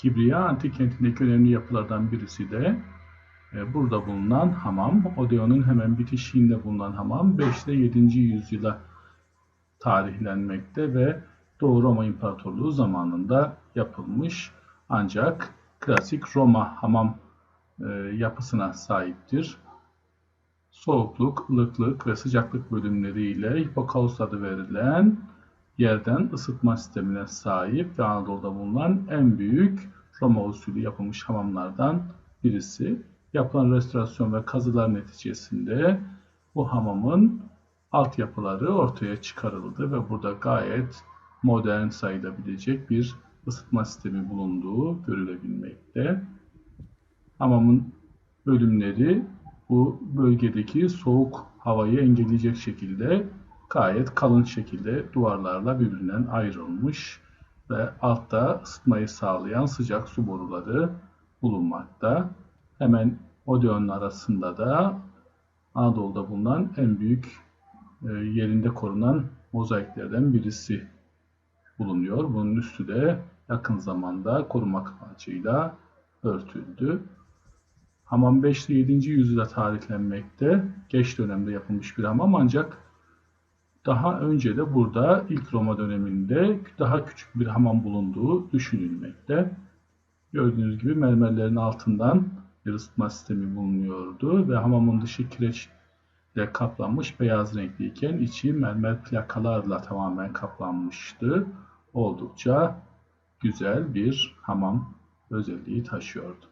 Kibriya antik kentindeki önemli yapılardan birisi de e, burada bulunan hamam. Odeon'un hemen bitişiğinde bulunan hamam 5 ile 7. yüzyıla tarihlenmekte ve Doğu Roma İmparatorluğu zamanında yapılmış. Ancak klasik Roma hamam e, yapısına sahiptir. Soğukluk, ılıklık ve sıcaklık bölümleriyle Hipokaus adı verilen yerden ısıtma sistemine sahip ve Anadolu'da bulunan en büyük Roma usulü yapılmış hamamlardan birisi. Yapılan restorasyon ve kazılar neticesinde bu hamamın altyapıları ortaya çıkarıldı ve burada gayet modern sayılabilecek bir ısıtma sistemi bulunduğu görülebilmekte. Hamamın bölümleri bu bölgedeki soğuk havayı engelleyecek şekilde gayet kalın şekilde duvarlarla birbirinden ayrılmış ve altta ısıtmayı sağlayan sıcak su boruları bulunmakta. Hemen Odeon'un arasında da Anadolu'da bulunan en büyük e, yerinde korunan mozaiklerden birisi bulunuyor. Bunun üstü de yakın zamanda koruma amacıyla örtüldü. Hamam 5 ile 7. yüzyılda tarihlenmekte. Geç dönemde yapılmış bir hamam ancak daha önce de burada ilk Roma döneminde daha küçük bir hamam bulunduğu düşünülmekte. Gördüğünüz gibi mermerlerin altından bir ısıtma sistemi bulunuyordu ve hamamın dışı kireçle kaplanmış beyaz renkliyken içi mermer plakalarla tamamen kaplanmıştı. Oldukça güzel bir hamam özelliği taşıyordu.